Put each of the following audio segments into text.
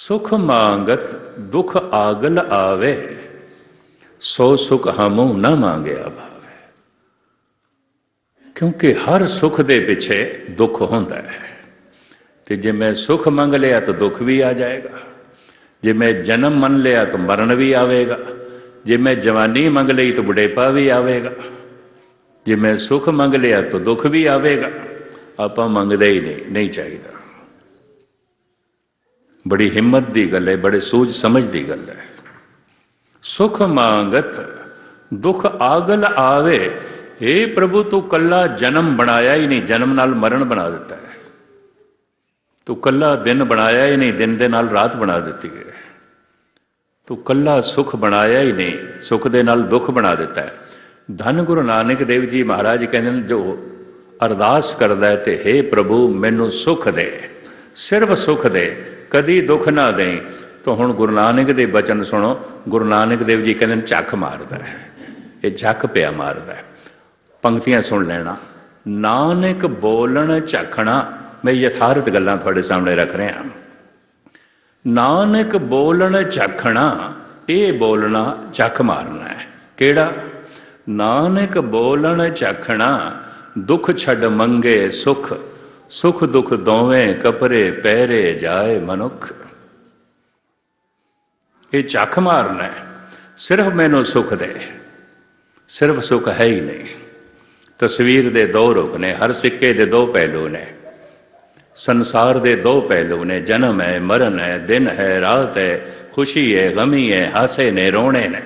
ਸੁਖ ਮੰਗਤ, ਦੁਖ ਆਗਲ ਆਵੇ, ਸੋ ਸੁਖ ਹਮੂ ਨਾ ਮੰਗਿਆ ਭਾਵੇ। ਕਿਉਂਕਿ ਹਰ ਸੁਖ ਦੇ ਪਿੱਛੇ ਦੁੱਖ ਹੁੰਦਾ ਹੈ। ਤੇ ਜੇ ਮੈਂ ਸੁਖ ਮੰਗ ਲਿਆ ਤਾਂ ਦੁੱਖ ਵੀ ਆ ਜਾਏਗਾ। ਜੇ ਮੈਂ ਜਨਮ ਮੰਨ ਲਿਆ ਤਾਂ ਮਰਨ ਵੀ ਆਵੇਗਾ। ਜੇ ਮੈਂ ਜਵਾਨੀ ਮੰਗ ਲਈ ਤਾਂ ਬੁਢੇਪਾ ਵੀ ਆਵੇਗਾ। ਜੇ ਮੈਂ ਸੁਖ ਮੰਗ ਲਿਆ ਤਾਂ ਦੁੱਖ ਵੀ ਆਵੇਗਾ। ਆਪਾਂ ਮੰਗਦੇ ਹੀ ਨਹੀਂ ਨਹੀਂ ਚਾਹੀਦਾ। ਬੜੀ ਹਿੰਮਤ ਦੀ ਗੱਲ ਹੈ, ਬੜੇ ਸੂਝ ਸਮਝ ਦੀ ਗੱਲ ਹੈ। ਸੁਖ ਮੰਗਤ, ਦੁਖ ਆਗਲ ਆਵੇ ਏ ਪ੍ਰਭੂ ਤੂੰ ਕੱਲਾ ਜਨਮ ਬਣਾਇਆ ਹੀ ਨਹੀਂ, ਜਨਮ ਨਾਲ ਮਰਨ ਬਣਾ ਦਿੱਤਾ ਹੈ। ਤੂੰ ਕੱਲਾ ਦਿਨ ਬਣਾਇਆ ਹੀ ਨਹੀਂ, ਦਿਨ ਦੇ ਨਾਲ ਰਾਤ ਬਣਾ ਦਿੱਤੀ ਹੈ। ਤੂੰ ਕੱਲਾ ਸੁਖ ਬਣਾਇਆ ਹੀ ਨਹੀਂ, ਸੁਖ ਦੇ ਨਾਲ ਦੁੱਖ ਬਣਾ ਦਿੱਤਾ ਹੈ। ਧੰਨ ਗੁਰੂ ਨਾਨਕ ਦੇਵ ਜੀ ਮਹਾਰਾਜ ਕਹਿੰਦੇ ਨੇ, ਜੋ ਅਰਦਾਸ ਕਰਦਾ ਹੈ ਤੇ हे ਪ੍ਰਭੂ, ਮੈਨੂੰ ਸੁਖ ਦੇ, ਸਿਰਫ ਸੁਖ ਦੇ ਕਦੀ ਦੁੱਖ ਨਾ ਦੇਈ। ਤਾਂ ਹੁਣ ਗੁਰੂ ਨਾਨਕ ਦੇ ਬਚਨ ਸੁਣੋ। ਗੁਰੂ ਨਾਨਕ ਦੇਵ ਜੀ ਕਹਿੰਦੇ ਨੇ ਝੱਕ ਮਾਰਦਾ ਹੈ। ਇਹ ਝੱਕ ਪਿਆ ਮਾਰਦਾ ਹੈ। ਪੰਕਤੀਆਂ ਸੁਣ ਲੈਣਾ। ਨਾਨਕ ਬੋਲਣ ਝਖਣਾ। ਮੈਂ ਯਥਾਰਥ ਗੱਲਾਂ ਤੁਹਾਡੇ ਸਾਹਮਣੇ ਰੱਖ ਰਿਹਾ ਨਾਨਕ ਬੋਲਣ ਝਖਣਾ, ਇਹ ਬੋਲਣਾ ਝੱਕ ਮਾਰਨਾ ਹੈ। ਕਿਹੜਾ? ਨਾਨਕ ਬੋਲਣ ਝਖਣਾ, ਦੁੱਖ ਛੱਡ ਮੰਗੇ ਸੁਖ। ਸੁਖ ਦੁਖ ਦੋਵੇਂ ਕਪਰੇ ਪਹਿਰੇ ਜਾਏ ਮਨੁੱਖ। ਇਹ ਚੱਖ ਮਾਰਨਾ ਹੈ। ਸਿਰਫ ਮੈਨੂੰ ਸੁਖ ਦੇ। ਸਿਰਫ ਸੁਖ ਹੈ ਹੀ ਨਹੀਂ। ਤਸਵੀਰ ਦੇ ਦੋ ਰੁਖ ਨੇ, ਹਰ ਸਿੱਕੇ ਦੇ ਦੋ ਪਹਿਲੂ ਨੇ। ਸੰਸਾਰ ਦੇ ਦੋ ਪਹਿਲੂ ਨੇ, ਜਨਮ ਹੈ, ਮਰਨ ਹੈ, ਦਿਨ ਹੈ, ਰਾਤ ਹੈ, ਖੁਸ਼ੀ ਹੈ, ਗਮੀ ਹੈ, ਹਾਸੇ ਨੇ, ਰੋਣੇ ਨੇ।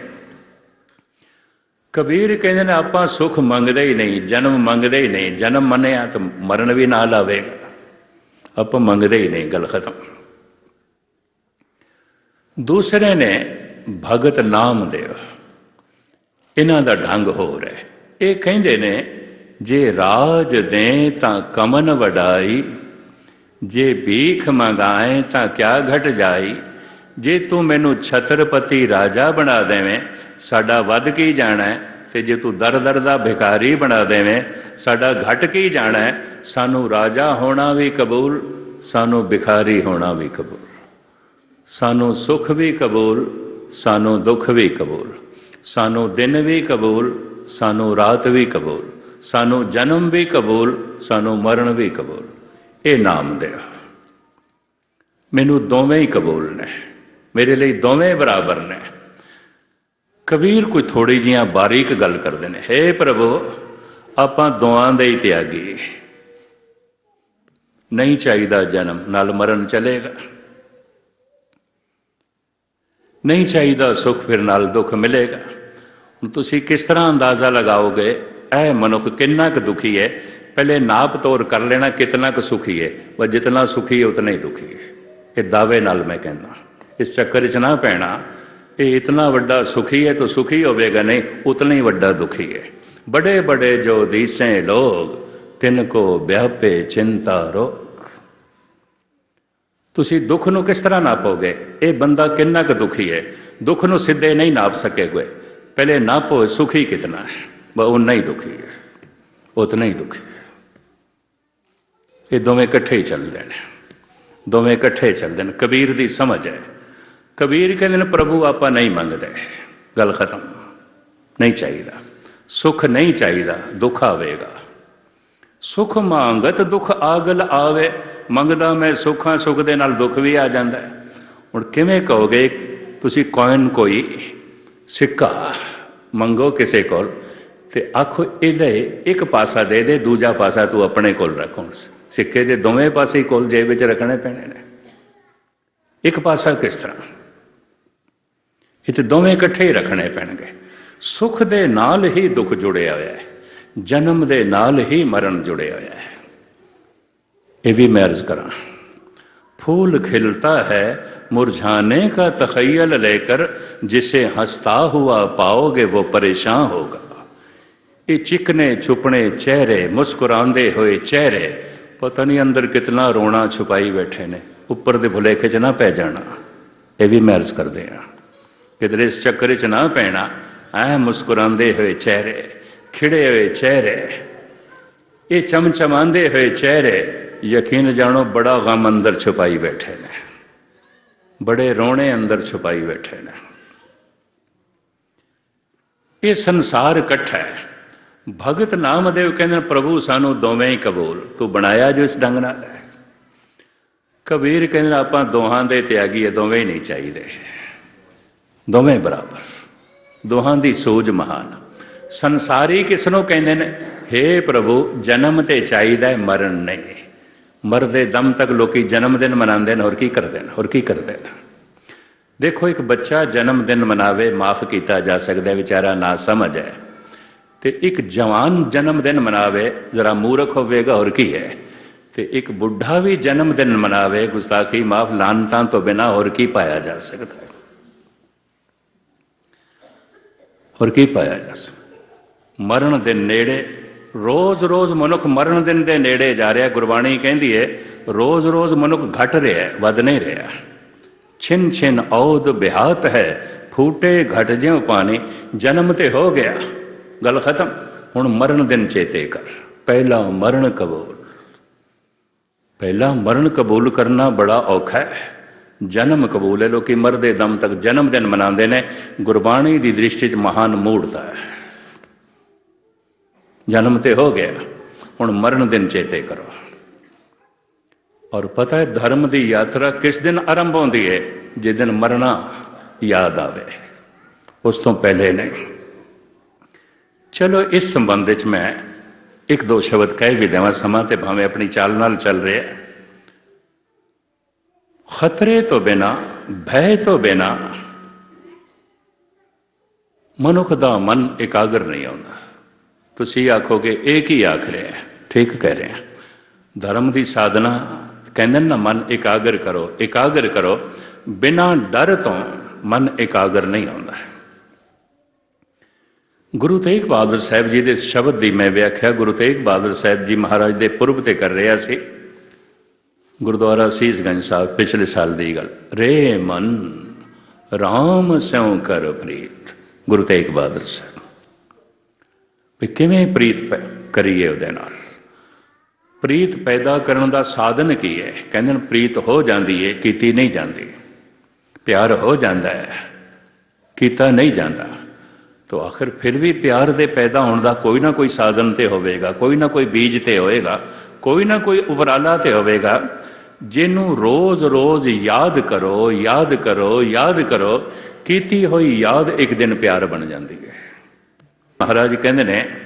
ਕਬੀਰ ਕਹਿੰਦੇ ਨੇ, ਆਪਾਂ ਸੁਖ ਮੰਗਦੇ ਹੀ ਨਹੀਂ, ਜਨਮ ਮੰਗਦੇ ਹੀ ਨਹੀਂ, ਜਨਮ ਮੰਨਿਆ ਤਾਂ ਮਰਨ ਵੀ ਨਾਲ ਆਵੇਗਾ ਆਪਾਂ ਮੰਗਦੇ ਹੀ ਨਹੀਂ, ਗੱਲ ਖਤਮ। ਦੂਸਰੇ ਨੇ ਭਗਤ ਨਾਮਦੇਵ ਇਹਨਾਂ ਦਾ ਢੰਗ ਹੋ। ਰਿਹਾ ਇਹ ਕਹਿੰਦੇ ਨੇ, ਜੇ ਰਾਜ ਦੇ ਤਾਂ ਕਮਨ ਵਡਾਈ, ਜੇ ਭੀਖ ਮੰਗਾਏ ਤਾਂ ਕਿਆ ਘਟ ਜਾਈ, ਜੇ ਤੂੰ ਮੈਨੂੰ ਛਤਰਪਤੀ ਰਾਜਾ ਬਣਾ ਦੇਵੇਂ ਸਾਡਾ ਵੱਧ ਕੀ ਜਾਣਾ ਹੈ? ਤੇ ਜੇ ਤੂੰ ਦਰ ਦਰ ਦਾ ਭਿਖਾਰੀ ਬਣਾ ਦੇਵੇਂ, ਸਾਡਾ ਘਟ ਕੀ ਜਾਣਾ ਹੈ? ਸਾਨੂੰ ਰਾਜਾ ਹੋਣਾ ਵੀ ਕਬੂਲ, ਸਾਨੂੰ ਭਿਖਾਰੀ ਹੋਣਾ ਵੀ ਕਬੂਲ। ਸਾਨੂੰ ਸੁਖ ਵੀ ਕਬੂਲ, ਸਾਨੂੰ ਦੁੱਖ ਵੀ ਕਬੂਲ। ਸਾਨੂੰ ਦਿਨ ਵੀ ਕਬੂਲ, ਸਾਨੂੰ ਰਾਤ ਵੀ ਕਬੂਲ। ਸਾਨੂੰ ਜਨਮ ਵੀ ਕਬੂਲ, ਸਾਨੂੰ ਮਰਨ ਵੀ ਕਬੂਲ। ਇਹ ਨਾਮ ਦੇ ਮੈਨੂੰ ਦੋਵੇਂ ਹੀ ਕਬੂਲ ਨੇ। ਮੇਰੇ ਲਈ ਦੋਵੇਂ ਬਰਾਬਰ ਨੇ। ਕਬੀਰ ਕੋਈ ਥੋੜੀ ਜੀਆਂ ਬਾਰੀਕ ਗੱਲ ਕਰਦੇ ਨੇ। हे ਪ੍ਰਭੂ, ਆਪਾਂ ਦੋਆਂ ਦੇ ਹੀ ਤਿਆਗੀ। ਨਹੀਂ ਚਾਹੀਦਾ ਜਨਮ, ਨਾਲ ਮਰਨ ਚਲੇਗਾ। ਨਹੀਂ ਚਾਹੀਦਾ ਸੁਖ, ਫਿਰ ਨਾਲ ਦੁੱਖ ਮਿਲੇਗਾ। ਹੁਣ ਤੁਸੀਂ ਕਿਸ ਤਰ੍ਹਾਂ ਅੰਦਾਜ਼ਾ ਲਗਾਓਗੇ? ਇਹ ਮਨੁੱਖ ਕਿੰਨਾ ਕੁ ਦੁਖੀ ਹੈ? ਪਹਿਲੇ ਨਾਪ ਤੋਰ ਕਰ ਲੈਣਾ ਕਿਤਨਾ ਕੁ ਸੁਖੀ ਹੈ ਉਹ ਜਿਤਨਾ ਸੁਖੀ ਹੈ, ਉਤਨਾ ਹੀ ਦੁਖੀ ਹੈ। ਇਹ ਦਾਅਵੇ ਨਾਲ ਮੈਂ ਕਹਿੰਦਾ। ਇਸ ਚੱਕਰ 'ਚ ਨਾ ਪੈਣਾ ਇਹ ਇਤਨਾ ਵੱਡਾ ਸੁਖੀ ਹੈ ਤਾਂ ਸੁਖੀ ਹੋਵੇਗਾ ਨਹੀਂ ਉਤਨਾ ਹੀ ਵੱਡਾ ਦੁਖੀ ਹੈ ਬੜੇ ਬੜੇ ਜੋ ਦੀਸੇ ਲੋਗ ਤਿੰਨ ਕੋ ਵਿਆਪੇ ਚਿੰਤਾ ਰੋਗ ਤੁਸੀਂ ਦੁੱਖ ਨੂੰ ਕਿਸ ਤਰ੍ਹਾਂ ਨਾਪੋਗੇ ਇਹ ਬੰਦਾ ਕਿੰਨਾ ਕੁ ਦੁਖੀ ਹੈ ਦੁੱਖ ਨੂੰ ਸਿੱਧੇ ਨਹੀਂ ਨਾਪ ਸਕੇਗੇ ਪਹਿਲੇ ਨਾਪੋ ਸੁਖੀ ਕਿਤਨਾ ਹੈ ਬਸ ਉਨਾ ਹੀ ਦੁਖੀ ਹੈ ਉਤਨਾ ਹੀ ਦੁਖੀ ਹੈ ਇਹ ਦੋਵੇਂ ਇਕੱਠੇ ਹੀ ਚੱਲਦੇ ਨੇ ਦੋਵੇਂ ਇਕੱਠੇ ਚੱਲਦੇ ਨੇ ਕਬੀਰ ਦੀ ਸਮਝ ਹੈ ਕਬੀਰ ਕਹਿੰਦੇ ਨੇ, ਪ੍ਰਭੂ, ਆਪਾਂ ਨਹੀਂ ਮੰਗਦੇ। ਗੱਲ ਖਤਮ। ਨਹੀਂ ਚਾਹੀਦਾ। ਸੁਖ ਨਹੀਂ ਚਾਹੀਦਾ, ਦੁੱਖ ਆਵੇਗਾ। ਸੁਖ ਮੰਗਤ ਦੁੱਖ ਆਗਲ ਆਵੇ। ਮੰਗਦਾ ਮੈਂ ਸੁੱਖਾਂ, ਸੁਖ ਦੇ ਨਾਲ ਦੁੱਖ ਵੀ ਆ ਜਾਂਦਾ ਹੁਣ ਕਿਵੇਂ ਕਹੋਗੇ, ਤੁਸੀਂ ਕੋਇਨ ਕੋਈ ਸਿੱਕਾ? ਮੰਗੋ ਕਿਸੇ ਕੋਲ ਤੇ ਆਖੋ, ਇਹਦਾ ਇੱਕ ਪਾਸਾ ਦੇ ਦੇ, ਦੂਜਾ ਪਾਸਾ ਤੂੰ ਆਪਣੇ ਕੋਲ ਰੱਖ। ਸਿੱਕੇ ਦੇ ਦੋਵੇਂ ਪਾਸੇ ਕੋਲ ਜੇਬ ਵਿੱਚ ਰੱਖਣੇ ਪੈਣੇ ਨੇ। ਇੱਕ ਪਾਸਾ ਕਿਸ ਤਰ੍ਹਾਂ? ਇਹ ਤੇ ਦੋਵੇਂ ਇਕੱਠੇ ਹੀ ਰੱਖਣੇ ਪੈਣਗੇ ਸੁਖ ਦੇ ਨਾਲ ਹੀ ਦੁੱਖ ਜੁੜਿਆ ਹੋਇਆ ਹੈ ਜਨਮ ਦੇ ਨਾਲ ਹੀ ਮਰਨ ਜੁੜਿਆ ਹੋਇਆ ਹੈ ਇਹ ਵੀ ਮੈਂ ਅਰਜ਼ ਕਰਾਂ फूल खिलता है मुरझाने का तखयल लेकर जिसे हंसता हुआ पाओगे वो परेशान होगा ਇਹ ਚਿਕਨੇ ਛੁਪਣੇ ਚਿਹਰੇ ਮੁਸਕਰਾਉਂਦੇ ਹੋਏ ਚਿਹਰੇ ਪਤਾ ਨਹੀਂ ਅੰਦਰ ਕਿਤਨਾ ਰੋਣਾ ਛੁਪਾਈ ਬੈਠੇ ਨੇ ਉੱਪਰ ਦੇ ਭੁਲੇਖੇ 'ਚ ਨਾ ਪੈ ਜਾਣਾ ਇਹ ਵੀ ਮੈਂ ਅਰਜ਼ ਕਰਦੇ ਆ ਕਿਧਰੇ ਇਸ ਚੱਕਰ 'ਚ ਨਾ ਪੈਣਾ ਐ ਮੁਸਕਰਾਉਂਦੇ ਹੋਏ ਚਿਹਰੇ ਖਿੜੇ ਹੋਏ ਚਿਹਰੇ ਇਹ ਚਮਚਮਾਉਂਦੇ ਹੋਏ ਚਿਹਰੇ ਯਕੀਨ ਜਾਣੋ ਬੜਾ ਗਮ ਅੰਦਰ ਛੁਪਾਈ ਬੈਠੇ ਨੇ ਬੜੇ ਰੋਣੇ ਅੰਦਰ ਛੁਪਾਈ ਬੈਠੇ ਨੇ ਇਹ ਸੰਸਾਰ ਇਕੱਠਾ ਹੈ ਭਗਤ ਨਾਮਦੇਵ ਕਹਿੰਦੇ ਨੇ, ਪ੍ਰਭੂ ਸਾਨੂੰ ਦੋਵੇਂ ਹੀ ਕਬੂਲ ਤੂੰ ਬਣਾਇਆ ਜੋ ਇਸ ਢੰਗ ਨਾਲ ਹੈ ਕਬੀਰ ਕਹਿੰਦੇ ਨੇ, ਆਪਾਂ ਦੋਹਾਂ ਦੇ ਤਿਆਗੀ ਹੈ ਦੋਵੇਂ ਹੀ ਨਹੀਂ ਚਾਹੀਦੇ ਦੋਵੇਂ ਬਰਾਬਰ। ਦੋਹਾਂ ਦੀ ਸੋਝ ਮਹਾਨ। ਸੰਸਾਰੀ ਕਿਸ ਨੂੰ ਕਹਿੰਦੇ ਨੇ हे ਪ੍ਰਭੂ, ਜਨਮ ਤੇ ਚਾਹੀਦਾ ਮਰਨ ਨਹੀਂ। ਮਰਦੇ ਦਮ ਤੱਕ ਲੋਕੀ ਜਨਮ ਦਿਨ ਮਨਾਉਂਦੇ ਨੇ, ਹੋਰ ਕੀ ਕਰਦੇ ਨੇ, ਹੋਰ ਕੀ ਕਰਦੇ ਨੇ। ਦੇਖੋ, ਇੱਕ ਬੱਚਾ ਜਨਮ ਦਿਨ ਮਨਾਵੇ, ਮਾਫ ਕੀਤਾ ਜਾ ਸਕਦਾ ਵਿਚਾਰਾ ਨਾ ਸਮਝ ਹੈ। ਤੇ ਇੱਕ ਜਵਾਨ ਜਨਮ ਦਿਨ ਮਨਾਵੇ, ਜ਼ਰਾ ਮੂਰਖ ਹੋਵੇਗਾ, ਹੋਰ ਕੀ ਹੈ। ਤੇ ਇੱਕ ਬੁੱਢਾ ਵੀ ਜਨਮ ਦਿਨ ਮਨਾਵੇ, ਗੁਸਤਾਖੀ, ਮਾਫ ਲਾਨਤਾਂ ਤੋਂ ਬਿਨਾ ਹੋਰ ਕੀ ਪਾਇਆ ਜਾ ਸਕਦਾ। ਹੈ ਕੀ ਪਾਇਆ ਜਾ ਮਰਨ ਦੇ ਨੇੜੇ, ਰੋਜ਼-ਰੋਜ਼ ਮਨੁੱਖ ਮਰਨ ਦਿਨ ਦੇ ਨੇੜੇ ਜਾ ਰਿਹਾ। ਗੁਰਬਾਣੀ ਕਹਿੰਦੀ ਹੈ ਰੋਜ਼-ਰੋਜ਼ ਮਨੁੱਖ ਘਟ ਰਿਹਾ, ਵਧ ਨਹੀਂ ਰਿਹਾ। ਛਿਨ ਛਿਨ ਔਦ ਬਿਹਾਤ ਹੈ, ਫੂਟੇ ਘਟ ਜਿਉ ਪਾਣੀ, ਜਨਮ ਤੇ ਹੋ ਗਿਆ। ਗੱਲ ਖਤਮ, ਹੁਣ ਮਰਨ ਦਿਨ ਚੇਤੇ ਕਰ। ਪਹਿਲਾ ਮਰਨ ਕਬੂਲ। ਪਹਿਲਾ ਮਰਨ ਕਬੂਲ ਕਰਨਾ ਬੜਾ ਔਖਾ ਹੈ। ਜਨਮ ਕਬੂਲ ਹੈ। ਲੋਕੀ ਮਰਦੇ ਦਮ ਤੱਕ ਜਨਮ ਦਿਨ ਮਨਾਉਂਦੇ ਨੇ। ਗੁਰਬਾਣੀ ਦੀ ਦ੍ਰਿਸ਼ਟੀ 'ਚ ਮਹਾਨ ਮੂੜਤਾ ਹੈ। ਜਨਮ ਤੇ ਹੋ ਗਿਆ। ਹੁਣ ਮਰਨ ਦਿਨ ਚੇਤੇ ਕਰੋ। ਔਰ ਪਤਾ ਹੈ, ਧਰਮ ਦੀ ਯਾਤਰਾ ਕਿਸ ਦਿਨ ਆਰੰਭ ਹੁੰਦੀ ਹੈ? ਜਿਸ ਦਿਨ ਮਰਨਾ ਯਾਦ ਆਵੇ। ਉਸ ਤੋਂ ਪਹਿਲੇ ਨਹੀਂ। ਚਲੋ, ਇਸ ਸੰਬੰਧ ਵਿੱਚ ਮੈਂ ਇੱਕ ਦੋ ਸ਼ਬਦ ਕਹਿ ਵੀ ਦੇਵਾਂ। ਸਮਾਂ ਤੇ ਭਾਵੇਂ ਆਪਣੀ ਚਾਲ ਨਾਲ ਚੱਲ ਰਿਹਾ। ਖਤਰੇ ਤੋਂ ਬਿਨਾ, ਭੈ ਤੋਂ ਬਿਨਾ ਮਨੁੱਖ ਦਾ ਮਨ ਇਕਾਗਰ ਨਹੀਂ ਆਉਂਦਾ। ਤੁਸੀਂ ਆਖੋਗੇ, ਇਹ ਕੀ ਆਖ ਰਿਹਾ ਹੈ? ਠੀਕ ਕਹਿ ਰਹੇ। ਧਰਮ ਦੀ ਸਾਧਨਾ ਕਹਿੰਦੇ ਨਾ ਮਨ ਇਕਾਗਰ ਕਰੋ ਇਕਾਗਰ ਕਰੋ, ਬਿਨਾਂ ਡਰ ਤੋਂ ਮਨ ਇਕਾਗਰ ਨਹੀਂ ਆਉਂਦਾ। ਗੁਰੂ ਤੇਗ ਬਹਾਦਰ ਸਾਹਿਬ ਜੀ ਦੇ ਸ਼ਬਦ ਦੀ ਮੈਂ ਵਿਆਖਿਆ, ਗੁਰੂ ਤੇਗ ਬਹਾਦਰ ਸਾਹਿਬ ਜੀ ਮਹਾਰਾਜ ਦੇ ਪੁਰਬ ਤੇ ਕਰ ਰਿਹਾ ਸੀ। ਗੁਰਦੁਆਰਾ ਸੀਸਗੰਜ ਸਾਹਿਬ, ਪਿਛਲੇ ਸਾਲ ਦੀ ਗੱਲ। ਰੇ ਮਨ RAM ਸਿਉ ਕਰ ਪ੍ਰੀਤ। ਗੁਰੂ ਤੇਗ ਬਹਾਦਰ ਸਾਹਿਬ। ਵੀ ਕਿਵੇਂ ਪ੍ਰੀਤ ਪੈ- ਕਰੀਏ ਉਹਦੇ ਨਾਲ? ਪ੍ਰੀਤ ਪੈਦਾ ਕਰਨ ਦਾ ਸਾਧਨ ਕੀ ਹੈ? ਕਹਿੰਦੇ ਨੇ, ਪ੍ਰੀਤ ਹੋ ਜਾਂਦੀ ਹੈ ਕੀਤੀ ਨਹੀਂ ਜਾਂਦੀ। ਪਿਆਰ ਹੋ ਜਾਂਦਾ ਹੈ, ਕੀਤਾ ਨਹੀਂ ਜਾਂਦਾ। ਤੋ ਆਖਰ ਫਿਰ ਵੀ ਪਿਆਰ ਦੇ ਪੈਦਾ ਹੋਣ ਦਾ ਕੋਈ ਨਾ ਕੋਈ ਸਾਧਨ ਤੇ ਹੋਵੇਗਾ, ਕੋਈ ਨਾ ਕੋਈ ਬੀਜ ਤੇ ਹੋਏਗਾ ਕੋਈ ਨਾ ਕੋਈ ਉਪਰਾਲਾ ਤੇ ਹੋਵੇਗਾ। ਜਿਹਨੂੰ ਰੋਜ਼-ਰੋਜ਼ ਯਾਦ ਕਰੋ ਯਾਦ ਕਰੋ ਯਾਦ ਕਰੋ, ਕੀਤੀ ਹੋਈ ਯਾਦ ਇੱਕ ਦਿਨ ਪਿਆਰ ਬਣ ਜਾਂਦੀ ਹੈ। ਮਹਾਰਾਜ ਕਹਿੰਦੇ ਨੇ,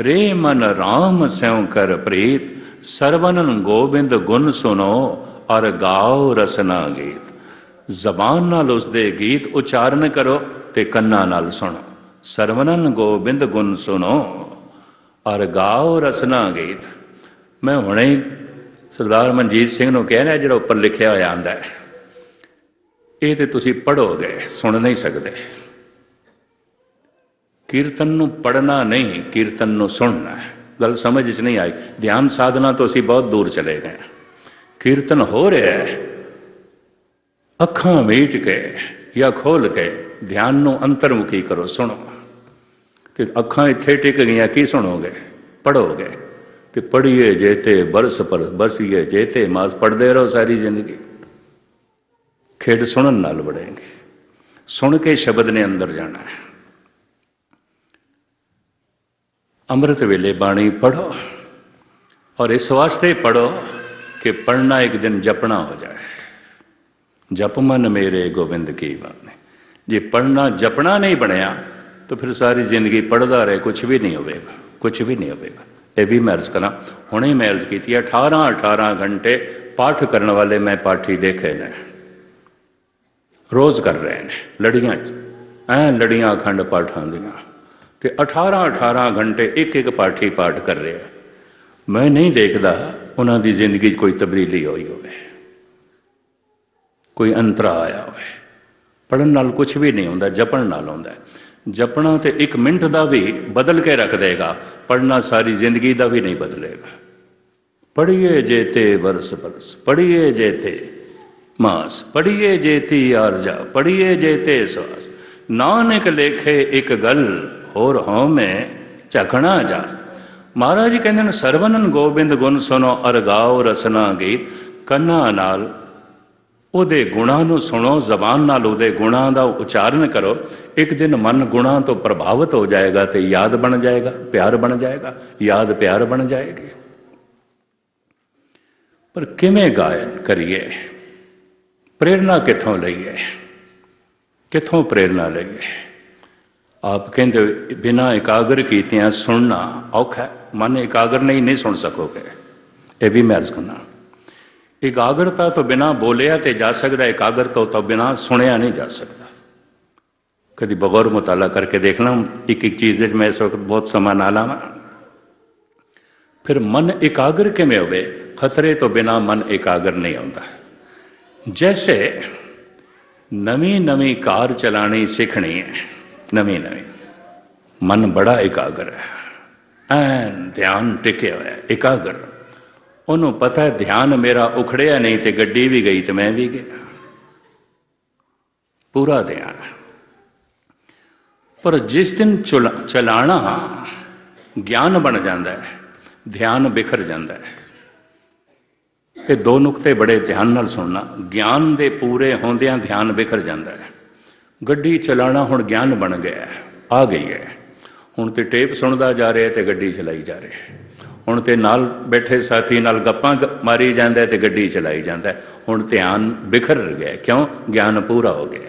ਰੇ ਮਨ RAM ਸਿਉ ਕਰ ਪ੍ਰੀਤ ਸਰਵਨਨ ਗੋਬਿੰਦ ਗੁਣ ਸੁਨੋ ਔਰ ਗਾਓ ਰਸਨਾ ਗੀਤ। ਜ਼ਬਾਨ ਨਾਲ ਉਸ ਦੇ ਗੀਤ ਉਚਾਰਨ ਕਰੋ ਤੇ ਕੰਨਾਂ ਨਾਲ ਸੁਣੋ। ਸਰਵਨਨ ਗੋਬਿੰਦ ਗੁਣ ਸੁਨੋ ਔਰ ਗਾਓ ਰਸਨਾ ਗੀਤ। ਮੈਂ ਹੁਣੇ ਸਰਦਾਰ ਮਨਜੀਤ ਸਿੰਘ ਨੂੰ ਕਹਿ ਰਿਹਾ ਜਿਹੜਾ ਉੱਪਰ ਲਿਖਿਆ ਹੋਇਆ ਆਂਦਾ ਹੈ, ਇਹ ਤੇ ਤੁਸੀਂ ਪੜੋਗੇ ਸੁਣ ਨਹੀਂ ਸਕਦੇ। ਕੀਰਤਨ ਨੂੰ ਪੜਨਾ ਨਹੀਂ, ਕੀਰਤਨ ਨੂੰ ਸੁਣਨਾ ਹੈ। ਗੱਲ ਸਮਝ ਚ ਨਹੀਂ ਆਈ। ਧਿਆਨ ਸਾਧਨਾ ਤੋਂ ਅਸੀਂ ਬਹੁਤ ਦੂਰ ਚਲੇ ਗਏ। ਕੀਰਤਨ ਹੋ ਰਿਹਾ ਹੈ। ਅੱਖਾਂ ਮੀਟ ਕੇ ਜਾਂ ਖੋਲ ਕੇ ਧਿਆਨ ਨੂੰ ਅੰਤਰਮੁਖੀ ਕਰੋ, ਸੁਣੋ। ਤੇ ਅੱਖਾਂ ਇੱਥੇ ਟਿਕ ਗਈਆਂ, ਕੀ ਸੁਣੋਗੇ? ਪੜੋਗੇ ਤੇ ਪੜੀਏ ਜੇਤੇ ਬਰਸ ਪਰ ਬਰਸੀਏ ਜੇਤੇ ਮਾਸ ਪੜਦੇ ਰਹੋ ਸਾਰੀ ਜ਼ਿੰਦਗੀ ਖੇਡ ਸੁਣਨ ਨਾਲ ਬੜੇਗੀ ਸੁਣ ਕੇ ਸ਼ਬਦ ਨੇ ਅੰਦਰ ਜਾਣਾ ਹੈ ਅੰਮ੍ਰਿਤ ਵੇਲੇ ਬਾਣੀ ਪੜੋ ਔਰ ਇਸ ਵਾਸਤੇ ਪੜੋ ਕਿ ਪੜਨਾ ਇੱਕ ਦਿਨ ਜਪਣਾ ਹੋ ਜਾਏ ਜਪ ਮਨ ਮੇਰੇ ਗੋਬਿੰਦ ਕੀ ਬਾਣੀ ਜੇ ਪੜਨਾ ਜਪਣਾ ਨਹੀਂ ਬਣਿਆ ਤਾਂ ਫਿਰ ਸਾਰੀ ਜ਼ਿੰਦਗੀ ਪੜਦਾ ਰਹੇ ਕੁਝ ਵੀ ਨਹੀਂ ਹੋਵੇਗਾ ਕੁਝ ਵੀ ਨਹੀਂ ਹੋਵੇਗਾ ਇਹ ਵੀ ਮੈਰਜ਼ ਕਰਾਂ, ਹੁਣੇ ਮੈਰਜ਼ ਕੀਤੀ ਹੈ 18 18 ਘੰਟੇ ਪਾਠ ਕਰਨ ਵਾਲੇ ਮੈਂ ਪਾਠੀ ਦੇਖੇ ਨੇ, ਰੋਜ਼ ਕਰ ਰਹੇ ਨੇ, ਲੜੀਆਂ 'ਚ, ਐ ਲੜੀਆਂ ਅਖੰਡ ਪਾਠਾਂ ਦੀਆਂ, ਤੇ 18 18 ਘੰਟੇ ਇੱਕ ਇੱਕ ਪਾਠੀ ਪਾਠ ਕਰ ਰਿਹਾ। ਮੈਂ ਨਹੀਂ ਦੇਖਦਾ ਉਹਨਾਂ ਦੀ ਜ਼ਿੰਦਗੀ 'ਚ ਕੋਈ ਤਬਦੀਲੀ ਹੋਈ ਹੋਵੇ, ਕੋਈ ਅੰਤਰਾ ਆਇਆ ਹੋਵੇ ਪੜਨ ਨਾਲ ਕੁਝ ਵੀ ਨਹੀਂ ਹੁੰਦਾ, ਜਪਣ ਨਾਲ ਹੁੰਦਾ। ਜਪਣਾ ਤੇ ਇੱਕ ਮਿੰਟ ਦਾ ਵੀ ਬਦਲ ਕੇ ਰੱਖ ਦੇਗਾ ਪੜਨਾ ਸਾਰੀ ਜ਼ਿੰਦਗੀ ਦਾ ਵੀ ਨਹੀਂ ਬਦਲੇਗਾ। ਪੜੀਏ ਜੇਤੇ ਵਰਸ ਬਰਸ ਪੜੀਏ ਜੇਤੇ ਮਾਸ ਪੜੀਏ ਜੇਤੀ ਆਰਜਾ ਪੜੀਏ ਜੇਤੇ ਸਵਾਸ ਨਾਨਕ ਲੇਖੇ ਇੱਕ ਗੱਲ ਹੋਰ ਹਉ ਮੈਂ ਝਕਣਾ ਜਾ। ਮਹਾਰਾਜ ਕਹਿੰਦੇ ਨੇ, ਸਰਵਨਨ ਗੋਬਿੰਦ ਗੁਣ ਸੁਨੋ ਅਰਗਾਓ ਰਸਨਾ ਗੀਤ, ਕੰਨਾਂ ਨਾਲ ਉਹਦੇ ਗੁਣਾਂ ਨੂੰ ਸੁਣੋ, ਜ਼ਬਾਨ ਨਾਲ ਉਹਦੇ ਗੁਣਾਂ ਦਾ ਉਚਾਰਨ ਕਰੋ। ਇੱਕ ਦਿਨ ਮਨ ਗੁਣਾਂ ਤੋਂ ਪ੍ਰਭਾਵਿਤ ਹੋ ਜਾਏਗਾ ਤੇ ਯਾਦ ਬਣ ਜਾਏਗਾ, ਪਿਆਰ ਬਣ ਜਾਏਗਾ, ਯਾਦ ਪਿਆਰ ਬਣ ਜਾਏਗੀ। ਪਰ ਕਿਵੇਂ ਗਾਇਨ ਕਰੀਏ? ਪ੍ਰੇਰਣਾ ਕਿੱਥੋਂ ਲਈਏ? ਕਿੱਥੋਂ ਪ੍ਰੇਰਣਾ ਲਈਏ? ਆਪ ਕਹਿੰਦੇ ਬਿਨਾ ਇਕਾਗਰ ਕੀਤਿਆਂ ਸੁਣਨਾ ਔਖਾ ਹੈ। ਮਨ ਇਕਾਗਰ ਨਹੀਂ ਨਹੀਂ ਸੁਣ ਸਕੋਗੇ। ਇਹ ਵੀ ਮੈਂ ਅਰਜ਼ ਕਰਨਾ। ਇਕਾਗਰਤਾ ਤੋਂ ਬਿਨਾ ਬੋਲਿਆ ਤੇ ਜਾ ਸਕਦਾ, ਇਕਾਗਰਤਾ ਤੋਂ ਬਿਨਾ ਸੁਣਿਆ ਨਹੀਂ ਜਾ ਸਕਦਾ। ਕਦੀ ਬਗੌਰ ਮੁਤਾਲਾ ਕਰਕੇ ਦੇਖਣਾ ਇੱਕ ਇੱਕ ਚੀਜ਼ ਵਿੱਚ ਮੈਂ ਇਸ ਵਕਤ ਬਹੁਤ ਸਮਾਂ ਨਾ ਲਾਵਾਂ। ਫਿਰ ਮਨ ਇਕਾਗਰ ਕਿਵੇਂ ਹੋਵੇ? ਖਤਰੇ ਤੋਂ ਬਿਨਾ ਮਨ ਇਕਾਗਰ ਨਹੀਂ ਆਉਂਦਾ ਜੈਸੇ ਨਵੀਂ ਨਵੀਂ ਕਾਰ ਚਲਾਣੀ ਸਿੱਖਣੀ ਹੈ, ਨਵੀਂ ਨਵੀਂ। ਮਨ ਬੜਾ ਇਕਾਗਰ ਹੈ। ਐਨ ਧਿਆਨ ਟਿਕਿਆ ਹੋਇਆ, ਇਕਾਗਰ। ਉਹਨੂੰ ਪਤਾ ਧਿਆਨ ਮੇਰਾ ਉਖੜਿਆ ਨਹੀਂ ਤੇ ਗੱਡੀ ਵੀ ਗਈ ਤੇ ਮੈਂ ਵੀ ਗਿਆ। ਪੂਰਾ ਧਿਆਨ। ਪਰ ਜਿਸ ਦਿਨ ਚੁਲਾ- ਚਲਾਣਾ ਗਿਆਨ ਬਣ ਜਾਂਦਾ ਹੈ, ਧਿਆਨ ਬਿਖਰ ਜਾਂਦਾ ਹੈ। ਇਹ ਦੋ ਨੁਕਤੇ ਬੜੇ ਧਿਆਨ ਨਾਲ ਸੁਣਨਾ, ਗਿਆਨ ਦੇ ਪੂਰੇ ਹੁੰਦਿਆਂ ਧਿਆਨ ਬਿਖਰ ਜਾਂਦਾ ਹੈ। ਗੱਡੀ ਚਲਾਣਾ ਹੁਣ ਗਿਆਨ ਬਣ ਗਿਆ ਆ ਗਈ ਹੈ। ਹੁਣ ਤੇ ਟੇਪ ਸੁਣਦਾ ਜਾ ਰਿਹਾ ਤੇ ਗੱਡੀ ਚਲਾਈ ਜਾ ਰਿਹਾ ਹੈ। ਹੁਣ ਤੇ ਨਾਲ ਬੈਠੇ ਸਾਥੀ ਨਾਲ ਗੱਪਾਂ ਮਾਰੀ ਜਾਂਦਾ ਹੈ ਤੇ ਗੱਡੀ ਚਲਾਈ ਜਾਂਦਾ। ਹੁਣ ਧਿਆਨ ਬਿਖਰ ਗਿਆ। ਕਿਉਂ? ਗਿਆਨ ਪੂਰਾ ਹੋ ਗਿਆ।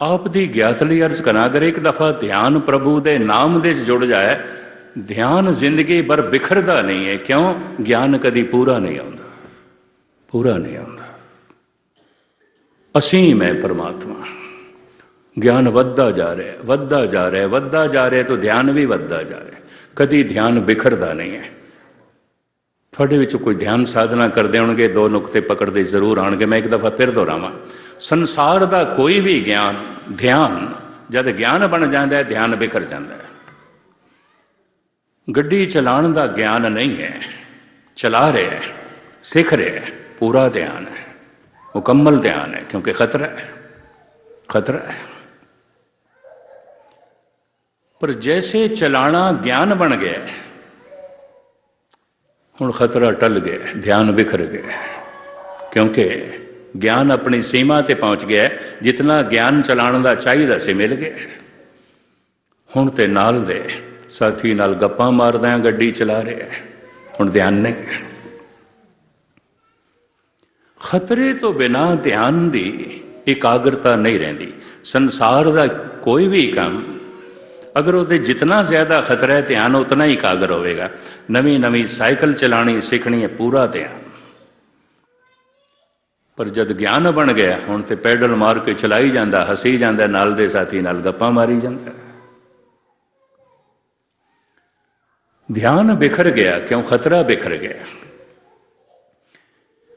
ਆਪ ਦੀ ਗਿਆਤ ਲਈ ਅਰਜ਼ ਕਰਾਂ, ਅਗਰ ਇੱਕ ਦਫਾ ਧਿਆਨ ਪ੍ਰਭੂ ਦੇ ਨਾਮ ਦੇ ਜੁੜ ਜਾਏ, ਧਿਆਨ ਜ਼ਿੰਦਗੀ ਭਰ ਬਿਖਰਦਾ ਨਹੀਂ ਹੈ। ਕਿਉਂ? ਗਿਆਨ ਕਦੀ ਪੂਰਾ ਨਹੀਂ ਆਉਂਦਾ। ਪੂਰਾ ਨਹੀਂ ਆਉਂਦਾ। ਅਸੀਂ ਮੈਂ ਪਰਮਾਤਮਾ। ਗਿਆਨ ਵੱਧਦਾ ਜਾ ਰਿਹਾ, ਵੱਧਦਾ ਜਾ ਰਿਹਾ, ਵੱਧਦਾ ਜਾ ਰਿਹਾ ਹੈ ਤਾਂ ਧਿਆਨ ਵੀ ਵੱਧਦਾ ਜਾ ਰਿਹਾ। ਕਦੀ ਧਿਆਨ ਬਿਖਰਦਾ ਨਹੀਂ ਹੈ। ਤੁਹਾਡੇ ਵਿੱਚ ਕੋਈ ਧਿਆਨ ਸਾਧਨਾ ਕਰਦੇ ਹੋਣਗੇ, ਦੋ ਨੁਕਤੇ ਪਕੜਦੇ ਜ਼ਰੂਰ ਆਣਗੇ ਮੈਂ ਇੱਕ ਦਫਾ ਫਿਰ ਦੁਹਰਾਵਾਂ ਸੰਸਾਰ ਦਾ ਕੋਈ ਵੀ ਗਿਆਨ, ਧਿਆਨ, ਜਦ ਗਿਆਨ ਬਣ ਜਾਂਦਾ ਹੈ, ਧਿਆਨ ਬਿਖਰ ਜਾਂਦਾ ਹੈ। ਗੱਡੀ ਚਲਾਉਣ ਦਾ ਗਿਆਨ ਨਹੀਂ ਹੈ। ਚਲਾ ਰਿਹਾ ਹੈ, ਸਿੱਖ ਰਿਹਾ ਹੈ, ਪੂਰਾ ਧਿਆਨ ਹੈ। ਮੁਕੰਮਲ ਧਿਆਨ ਹੈ, ਕਿਉਂਕਿ ਖਤਰਾ ਹੈ। ਖਤਰਾ ਹੈ। ਪਰ ਜੈਸੇ ਚਲਾਣਾ ਗਿਆਨ ਬਣ ਗਿਆ ਹੁਣ ਖਤਰਾ ਟਲ ਗਿਆ ਹੈ, ਧਿਆਨ ਬਿਖਰ ਗਿਆ ਕਿਉਂਕਿ ਗਿਆਨ ਆਪਣੀ ਸੀਮਾ ਤੇ ਪਹੁੰਚ ਗਿਆ ਹੈ, ਗਿਆਨ ਚਲਾਉਣ ਦਾ ਚਾਹੀਦਾ ਸੀ ਮਿਲ ਗਿਆ ਹੁਣ ਤੇ ਨਾਲ ਦੇ ਸਾਥੀ ਨਾਲ ਗੱਪਾਂ ਮਾਰਦਿਆਂ ਗੱਡੀ ਚਲਾ ਰਿਹਾ ਹੁਣ ਧਿਆਨ ਨਹੀਂ ਖਤਰੇ ਤੋਂ ਬਿਨਾ ਧਿਆਨ ਦੀ ਇਕਾਗਰਤਾ ਨਹੀਂ ਰਹਿੰਦੀ ਸੰਸਾਰ ਦਾ ਕੋਈ ਵੀ ਕੰਮ ਅਗਰ ਉਹਦੇ ਜਿੰਨਾ ਜ਼ਿਆਦਾ ਖਤਰਾ ਹੈ, ਧਿਆਨ ਉਤਨਾ ਹੀ ਕਾਗਰ ਹੋਵੇਗਾ। ਨਵੀਂ ਨਵੀਂ ਸਾਈਕਲ ਚਲਾਣੀ ਸਿੱਖਣੀ ਹੈ, ਪੂਰਾ ਧਿਆਨ। ਪਰ ਜਦ ਗਿਆਨ ਬਣ ਗਿਆ, ਹੁਣ ਤੇ ਪੈਡਲ ਮਾਰ ਕੇ ਚਲਾਈ ਜਾਂਦਾ, ਹਸੀ ਜਾਂਦਾ, ਨਾਲ ਦੇ ਸਾਥੀ ਨਾਲ ਗੱਪਾਂ ਮਾਰੀ ਜਾਂਦਾ। ਧਿਆਨ ਬਿਖਰ ਗਿਆ, ਕਿਉਂ? ਖਤਰਾ ਬਿਖਰ ਗਿਆ।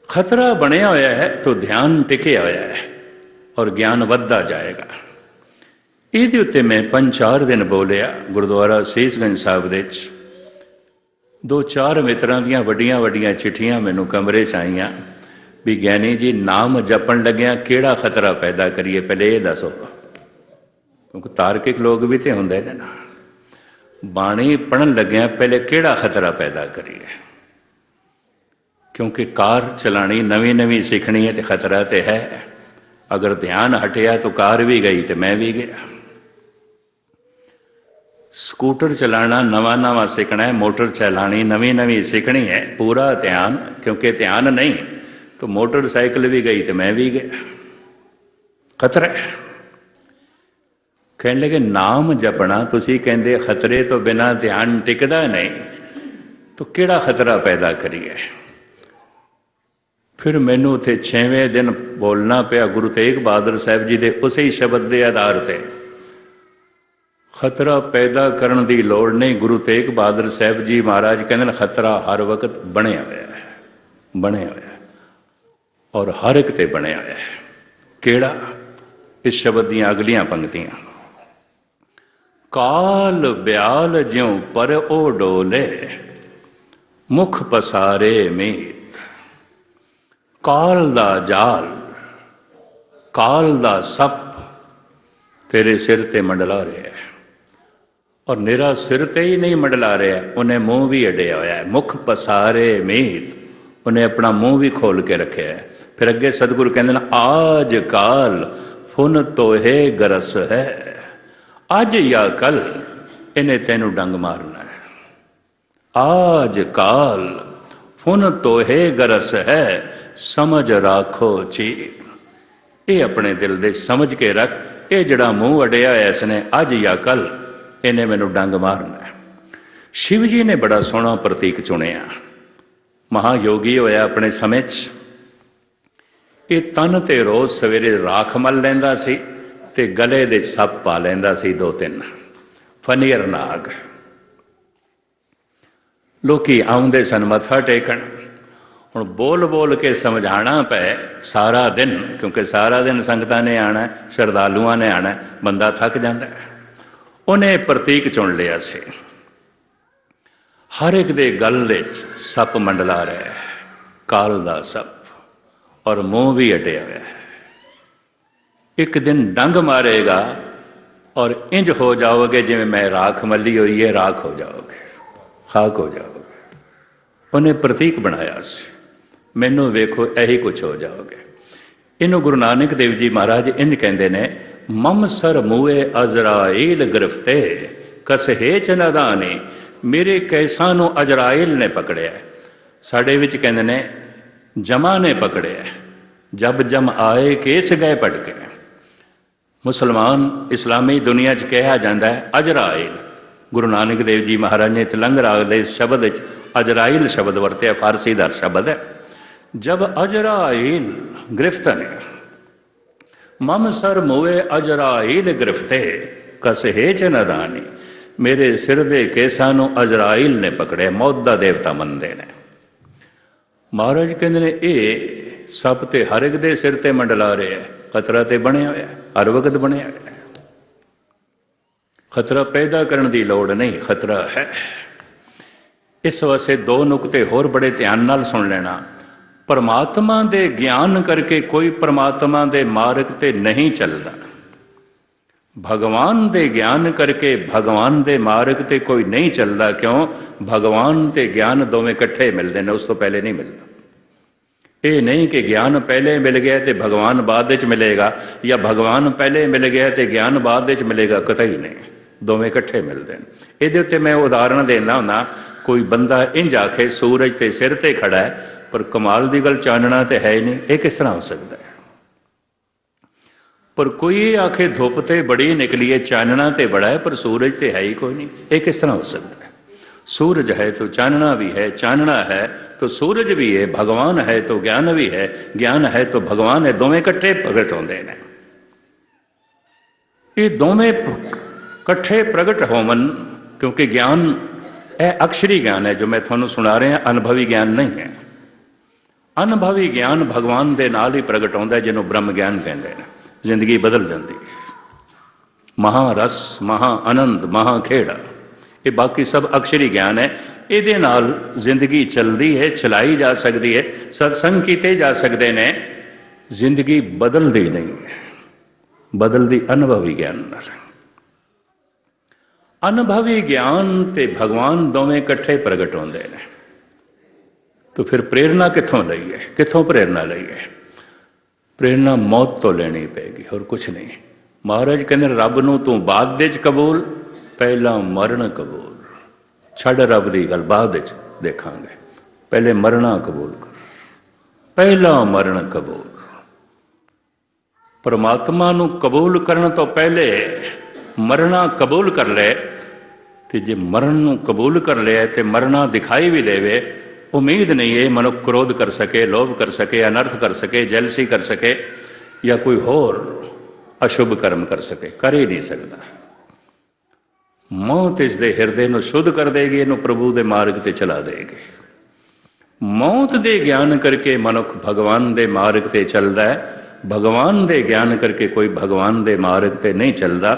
ਖਤਰਾ ਬਣਿਆ ਹੋਇਆ ਹੈ, ਤਾਂ ਧਿਆਨ ਟਿਕਿਆ ਹੋਇਆ ਹੈ, ਔਰ ਗਿਆਨ ਵੱਧਦਾ ਜਾਏਗਾ। ਇਹਦੇ ਉੱਤੇ ਮੈਂ ਪੰਜ ਚਾਰ ਦਿਨ ਬੋਲਿਆ ਗੁਰਦੁਆਰਾ ਸੇਸਗੰਜ ਸਾਹਿਬ ਦੇ ਵਿੱਚ। ਦੋ ਚਾਰ ਮਿੱਤਰਾਂ ਦੀਆਂ ਵੱਡੀਆਂ ਵੱਡੀਆਂ ਚਿੱਠੀਆਂ ਮੈਨੂੰ ਕਮਰੇ 'ਚ ਆਈਆਂ ਵੀ ਗਿਆਨੀ ਜੀ, ਨਾਮ ਜਪਣ ਲੱਗਿਆ ਕਿਹੜਾ ਖਤਰਾ ਪੈਦਾ ਕਰੀਏ? ਪਹਿਲੇ ਇਹ ਦੱਸੋ। ਕਿਉਂਕਿ ਤਾਰਕਿਕ ਲੋਕ ਵੀ ਤੇ ਹੁੰਦੇ ਨੇ ਨਾ। ਬਾਣੀ ਪੜਨ ਲੱਗਿਆ ਪਹਿਲੇ ਕਿਹੜਾ ਖਤਰਾ ਪੈਦਾ ਕਰੀਏ? ਕਿਉਂਕਿ ਕਾਰ ਚਲਾਣੀ ਨਵੀਂ ਨਵੀਂ ਸਿੱਖਣੀ ਹੈ ਤੇ ਖਤਰਾ ਤੇ ਹੈ। ਅਗਰ ਧਿਆਨ ਹਟਿਆ ਤਾਂ ਕਾਰ ਵੀ ਗਈ ਤੇ ਮੈਂ ਵੀ ਗਿਆ। ਸਕੂਟਰ ਚਲਾਣਾ, ਨਵਾਂ ਨਵਾਂ ਸਿੱਖਣਾ ਹੈ, ਮੋਟਰ ਚਲਾਣੀ, ਨਵੀਂ ਨਵੀਂ ਸਿੱਖਣੀ ਹੈ, ਪੂਰਾ ਧਿਆਨ, ਕਿਉਂਕਿ ਧਿਆਨ ਨਹੀਂ, ਤਾਂ ਮੋਟਰਸਾਈਕਲ ਵੀ ਗਈ ਤੇ ਮੈਂ ਵੀ ਗਿਆ। ਖਤਰਾ ਹੈ। ਕਹਿਣ ਲੱਗੇ, ਨਾਮ ਜਪਣਾ, ਤੁਸੀਂ ਕਹਿੰਦੇ ਖਤਰੇ ਤੋਂ ਬਿਨਾ ਧਿਆਨ ਟਿਕਦਾ ਨਹੀਂ, ਤਾਂ ਕਿਹੜਾ ਖਤਰਾ ਪੈਦਾ ਕਰੀਏ? ਫਿਰ ਮੈਨੂੰ ਉਥੇ 6ਵੇਂ ਦਿਨ ਬੋਲਣਾ ਪਿਆ, ਗੁਰੂ ਤੇਗ ਬਹਾਦਰ ਸਾਹਿਬ ਜੀ ਦੇ ਉਸੇ ਹੀ ਸ਼ਬਦ ਦੇ ਆਧਾਰ ਤੇ। ਖਤਰਾ ਪੈਦਾ ਕਰਨ ਦੀ ਲੋੜ ਨਹੀਂ। ਗੁਰੂ ਤੇਗ ਬਹਾਦਰ ਸਾਹਿਬ ਜੀ ਮਹਾਰਾਜ ਕਹਿੰਦੇ ਨੇ, ਖਤਰਾ ਹਰ ਵਕਤ ਬਣਿਆ ਹੋਇਆ ਹੈ, ਬਣਿਆ ਹੋਇਆ ਹੈ ਔਰ ਹਰ ਇੱਕ ਤੇ ਬਣਿਆ ਹੋਇਆ ਹੈ। ਕਿਹੜਾ? ਇਸ ਸ਼ਬਦ ਦੀਆਂ ਅਗਲੀਆਂ ਪੰਕਤੀਆਂ। ਕਾਲ ਬਿਆਲ ਜਿਉ ਪਰ ਉਹ ਡੋਲੇ, ਮੁਖ ਪਸਾਰੇ ਮੀਤ। ਕਾਲ ਦਾ ਜਾਲ, ਕਾਲ ਦਾ ਸੱਪ ਤੇਰੇ ਸਿਰ ਤੇ ਮੰਡਲਾ ਰਿਹਾ ਹੈ। ਔਰ ਨਿਰਾ ਸਿਰ ਤੇ ਹੀ ਨਹੀਂ ਮੰਡਲਾ ਰਿਹਾ, ਉਹਨੇ ਮੂੰਹ ਵੀ ਅੜਿਆ ਹੋਇਆ ਹੈ। ਮੁਖ ਪਸਾਰੇ ਮੀਤ, ਉਹਨੇ ਆਪਣਾ ਮੂੰਹ ਵੀ ਖੋਲ ਕੇ ਰੱਖਿਆ ਹੈ। ਫਿਰ ਅੱਗੇ ਸਤਿਗੁਰੂ ਕਹਿੰਦੇ ਨੇ, ਆਜ ਕਾਲ ਫੁਨ ਤੋਹੇ ਗਰਸ ਹੈ, ਅੱਜ ਜਾਂ ਕੱਲ ਇਹਨੇ ਤੈਨੂੰ ਡੰਗ ਮਾਰਨਾ ਹੈ। ਆਜ ਕਾਲ ਫੁਨ ਤੋਹੇ ਗਰਸ ਹੈ, ਸਮਝ ਰੱਖੋ ਚੀ ਇਹ ਆਪਣੇ ਦਿਲ ਦੇ ਸਮਝ ਕੇ ਰੱਖ, ਇਹ ਜਿਹੜਾ ਮੂੰਹ ਅੜਿਆ ਹੈ ਇਸਨੇ ਅੱਜ ਜਾਂ ਕੱਲ ਇਹਨੇ ਮੈਨੂੰ ਡੰਗ ਮਾਰਨਾ ਸ਼ਿਵ ਜੀ ਨੇ ਬੜਾ ਸੋਹਣਾ ਪ੍ਰਤੀਕ ਚੁਣਿਆ। ਮਹਾਯੋਗੀ ਹੋਇਆ ਆਪਣੇ ਸਮੇਂ 'ਚ। ਇਹ ਤਨ ਤੇ ਰੋਜ਼ ਸਵੇਰੇ ਰਾਖ ਮਲ ਲੈਂਦਾ ਸੀ ਤੇ ਗਲੇ ਦੇ ਸੱਪ ਪਾ ਲੈਂਦਾ ਸੀ ਦੋ ਤਿੰਨ। ਫਨੀਰ ਨਾਗ। ਲੋਕੀ ਆਉਂਦੇ ਸਨ ਮੱਥਾ ਟੇਕਣ। ਹੁਣ ਬੋਲ ਬੋਲ ਕੇ ਸਮਝਾਣਾ ਪਏ ਸਾਰਾ ਦਿਨ, ਕਿਉਂਕਿ ਸਾਰਾ ਦਿਨ ਸੰਗਤਾਂ ਨੇ ਆਣਾ ਸ਼ਰਧਾਲੂਆਂ ਨੇ ਆਣਾ ਬੰਦਾ ਥੱਕ ਜਾਂਦਾ ਹੈ। ਉਹਨੇ ਪ੍ਰਤੀਕ ਚੁਣ ਲਿਆ ਸੀ। ਹਰ ਇੱਕ ਦੇ ਗਲ ਵਿੱਚ ਸੱਪ ਮੰਡਲਾ ਰਿਹਾ ਹੈ ਕਾਲ ਦਾ ਸੱਪ ਔਰ ਮੂੰਹ ਵੀ ਅਟਿਆ ਹੋਇਆ ਹੈ। ਇੱਕ ਦਿਨ ਡੰਗ ਮਾਰੇਗਾ ਔਰ ਇੰਜ ਹੋ ਜਾਓਗੇ ਜਿਵੇਂ ਮੈਂ ਰਾਖ ਮੱਲੀ ਹੋਈ ਹੈ ਰਾਖ ਹੋ ਜਾਓਗੇ, ਖਾਕ ਹੋ ਜਾਓਗੇ। ਉਹਨੇ ਪ੍ਰਤੀਕ ਬਣਾਇਆ ਸੀ। ਮੈਨੂੰ ਵੇਖੋ, ਇਹੀ ਕੁਝ ਹੋ ਜਾਓਗੇ। ਇਹਨੂੰ ਗੁਰੂ ਨਾਨਕ ਦੇਵ ਜੀ ਮਹਾਰਾਜ ਇੰਜ ਕਹਿੰਦੇ ਨੇ ਮਮ ਸਰ ਮੂਏ ਅਜ਼ਰਾਈਲ ਗ੍ਰਿਫਤੇ, ਕਸਹੇ ਚ ਨਦਾਨੀ ਮੇਰੇ ਕੈਸਾਂ ਨੂੰ ਅਜ਼ਰਾਈਲ ਨੇ ਪਕੜਿਆ। ਸਾਡੇ ਵਿੱਚ ਕਹਿੰਦੇ ਨੇ, ਜਮਾ ਨੇ ਪਕੜਿਆ, ਜਬ ਜਮ ਆਏ ਕੇਸ ਗਏ ਪਟਕੇ ਮੁਸਲਮਾਨ ਇਸਲਾਮੀ ਦੁਨੀਆ 'ਚ ਕਿਹਾ ਜਾਂਦਾ ਹੈ, ਅਜਰਾਇਲ। ਗੁਰੂ ਨਾਨਕ ਦੇਵ ਜੀ ਮਹਾਰਾਜ ਨੇ ਤਿਲੰਗ ਰਾਗ ਦੇ ਇਸ ਸ਼ਬਦ ਵਿੱਚ ਅਜਰਾਇਲ ਸ਼ਬਦ ਵਰਤਿਆ, ਫਾਰਸੀ ਦਾ ਸ਼ਬਦ ਹੈ। ਜਬ ਅਜਰਾਇਲ ਗ੍ਰਿਫਤ ਨੇ ਮਮ ਸਰ ਮੋਏ ਅਜਰਾਇਲ ਗ੍ਰਿਫਤੇ, ਕਸਹੇ ਚ ਨਦਾਨੀ ਮੇਰੇ ਸਿਰ ਦੇ ਕੇਸਾਂ ਨੂੰ ਅਜਰਾਇਲ ਨੇ ਪਕੜਿਆ, ਮੌਤ ਦਾ ਦੇਵਤਾ ਮੰਨਦੇ ਨੇ। ਮਹਾਰਾਜ ਕਹਿੰਦੇ ਨੇ, ਇਹ ਸਭ ਤੇ ਹਰ ਇੱਕ ਦੇ ਸਿਰ ਤੇ ਮੰਡਲਾ ਰਿਹਾ ਹੈ, ਖਤਰਾ ਤੇ ਬਣਿਆ ਹੋਇਆ ਹਰ ਵਕਤ ਬਣਿਆ ਹੋਇਆ ਖਤਰਾ ਪੈਦਾ ਕਰਨ ਦੀ ਲੋੜ ਨਹੀਂ, ਖਤਰਾ ਹੈ। ਇਸ ਵਾਸਤੇ ਦੋ ਨੁਕਤੇ ਹੋਰ ਬੜੇ ਧਿਆਨ ਨਾਲ ਸੁਣ ਲੈਣਾ। ਪਰਮਾਤਮਾ ਦੇ ਗਿਆਨ ਕਰਕੇ ਕੋਈ ਪਰਮਾਤਮਾ ਦੇ ਮਾਰਗ ਤੇ ਨਹੀਂ ਚੱਲਦਾ। ਭਗਵਾਨ ਦੇ ਗਿਆਨ ਕਰਕੇ ਭਗਵਾਨ ਦੇ ਮਾਰਗ ਤੇ ਕੋਈ ਨਹੀਂ ਚੱਲਦਾ, ਕਿਉਂ? ਭਗਵਾਨ ਤੇ ਗਿਆਨ ਦੋਵੇਂ ਇਕੱਠੇ ਮਿਲਦੇ ਨੇ, ਉਸ ਤੋਂ ਪਹਿਲੇ ਨਹੀਂ ਮਿਲਦਾ। ਇਹ ਨਹੀਂ ਕਿ ਗਿਆਨ ਪਹਿਲੇ ਮਿਲ ਗਿਆ ਤੇ ਭਗਵਾਨ ਬਾਅਦ ਵਿੱਚ ਮਿਲੇਗਾ, ਜਾਂ ਭਗਵਾਨ ਪਹਿਲੇ ਮਿਲ ਗਿਆ ਤੇ ਗਿਆਨ ਬਾਅਦ ਵਿੱਚ ਮਿਲੇਗਾ ਕਤਈ ਨਹੀਂ। ਦੋਵੇਂ ਇਕੱਠੇ ਮਿਲਦੇ ਨੇ। ਇਹਦੇ ਉੱਤੇ ਮੈਂ ਉਦਾਹਰਣ ਦੇਣਾ ਹੁੰਦਾ, ਕੋਈ ਬੰਦਾ ਇੰਜ ਆਖੇ, ਸੂਰਜ ਤੇ ਸਿਰ ਤੇ ਖੜਾ ਹੈ ਪਰ ਕਮਾਲ ਦੀ ਗੱਲ ਚਾਨਣਾ ਤੇ ਹੈ ਹੀ ਨਹੀਂ, ਇਹ ਕਿਸ ਤਰ੍ਹਾਂ ਹੋ ਸਕਦਾ ਹੈ? ਪਰ ਕੋਈ ਆਖੇ ਧੁੱਪ ਤੇ ਬੜੀ ਨਿਕਲੀ ਹੈ, ਚਾਨਣਾ ਤੇ ਬੜਾ ਹੈ, ਪਰ ਸੂਰਜ ਤੇ ਹੈ ਹੀ ਕੋਈ ਨਹੀਂ, ਇਹ ਕਿਸ ਤਰ੍ਹਾਂ ਹੋ ਸਕਦਾ ਹੈ? ਸੂਰਜ ਹੈ ਤਾਂ ਚਾਨਣਾ ਵੀ ਹੈ, ਚਾਨਣਾ ਹੈ ਤਾਂ ਸੂਰਜ ਵੀ ਹੈ, ਭਗਵਾਨ ਹੈ ਤਾਂ ਗਿਆਨ ਵੀ ਹੈ, ਗਿਆਨ ਹੈ ਤਾਂ ਭਗਵਾਨ ਹੈ, ਦੋਵੇਂ ਇਕੱਠੇ ਪ੍ਰਗਟ ਹੁੰਦੇ ਨੇ। ਇਹ ਦੋਵੇਂ ਇਕੱਠੇ ਪ੍ਰਗਟ ਹੋਵਨ, ਕਿਉਂਕਿ ਗਿਆਨ ਇਹ ਅਕਸ਼ਰੀ ਗਿਆਨ ਹੈ, ਜੋ ਮੈਂ ਤੁਹਾਨੂੰ ਸੁਣਾ ਰਿਹਾ, ਅਨੁਭਵੀ ਗਿਆਨ ਨਹੀਂ ਹੈ। ਅਨੁਭਵੀ ਗਿਆਨ ਭਗਵਾਨ ਦੇ ਨਾਲ ਹੀ ਪ੍ਰਗਟ ਹੁੰਦਾ ਜਿਹਨੂੰ ਬ੍ਰਹਮ ਗਿਆਨ ਕਹਿੰਦੇ ਨੇ। ਜ਼ਿੰਦਗੀ ਬਦਲ ਜਾਂਦੀ। ਹੈ ਮਹਾ ਰਸ, ਮਹਾ ਆਨੰਦ, ਮਹਾ ਖੇੜਾ। ਇਹ ਬਾਕੀ ਸਭ ਅਕਸ਼ਰੀ ਗਿਆਨ ਹੈ। ਇਹਦੇ ਨਾਲ ਜ਼ਿੰਦਗੀ ਚੱਲਦੀ ਹੈ, ਚਲਾਈ ਜਾ ਸਕਦੀ ਹੈ, ਸਤਸੰਗ ਕੀਤੇ ਜਾ ਸਕਦੇ ਨੇ। ਜ਼ਿੰਦਗੀ ਬਦਲਦੀ ਨਹੀਂ ਹੈ। ਬਦਲਦੀ ਅਨੁਭਵੀ ਗਿਆਨ ਨਾਲ ਅਨੁਭਵੀ ਗਿਆਨ ਤੇ ਭਗਵਾਨ ਦੋਵੇਂ ਇਕੱਠੇ ਪ੍ਰਗਟ ਹੁੰਦੇ ਨੇ। ਤਾਂ ਫਿਰ ਪ੍ਰੇਰਣਾ ਕਿੱਥੋਂ ਲਈਏ ਕਿੱਥੋਂ ਪ੍ਰੇਰਣਾ ਲਈਏ ਪ੍ਰੇਰਣਾ ਮੌਤ ਤੋਂ ਲੈਣੀ ਪੈਗੀ ਹੋਰ ਕੁਝ ਨਹੀਂ। ਮਹਾਰਾਜ ਕਹਿੰਦੇ, ਰੱਬ ਨੂੰ ਤੂੰ ਬਾਅਦ ਦੇ ਚ ਕਬੂਲ, ਪਹਿਲਾਂ ਮਰਨ ਕਬੂਲ। ਛੱਡ ਰੱਬ ਦੀ ਗੱਲ, ਬਾਅਦ ਵਿੱਚ ਦੇਖਾਂਗੇ। ਪਹਿਲੇ ਮਰਨਾ ਕਬੂਲ ਕਰ। ਪਹਿਲਾ ਮਰਨ ਕਬੂਲ। ਪਰਮਾਤਮਾ ਨੂੰ ਕਬੂਲ ਕਰਨ ਤੋਂ ਪਹਿਲੇ ਮਰਨਾ ਕਬੂਲ ਕਰ ਲੈ ਤੇ ਜੇ ਮਰਨ ਨੂੰ ਕਬੂਲ ਕਰ ਲਿਆ ਤੇ ਮਰਨਾ ਦਿਖਾਈ ਵੀ ਦੇਵੇ ਉਮੀਦ ਨਹੀਂ ਹੈ ਮਨੁੱਖ ਕ੍ਰੋਧ ਕਰ ਸਕੇ ਲੋਭ ਕਰ ਸਕੇ ਅਨਰਥ ਕਰ ਸਕੇ ਜੈਲਸੀ ਕਰ ਸਕੇ ਜਾਂ ਕੋਈ ਹੋਰ ਅਸ਼ੁਭ ਕਰਮ ਕਰ ਸਕੇ ਕਰ ਹੀ ਨਹੀਂ ਸਕਦਾ ਮੌਤ ਇਸ ਦੇ ਹਿਰਦੇ ਨੂੰ ਸ਼ੁੱਧ ਕਰ ਦੇਗੀ ਇਹਨੂੰ ਪ੍ਰਭੂ ਦੇ ਮਾਰਗ ਤੇ ਚਲਾ ਦੇਗੀ ਮੌਤ ਦੇ ਗਿਆਨ ਕਰਕੇ ਮਨੁੱਖ ਭਗਵਾਨ ਦੇ ਮਾਰਗ ਤੇ ਚੱਲਦਾ ਹੈ ਭਗਵਾਨ ਦੇ ਗਿਆਨ ਕਰਕੇ ਕੋਈ ਭਗਵਾਨ ਦੇ ਮਾਰਗ ਤੇ ਨਹੀਂ ਚੱਲਦਾ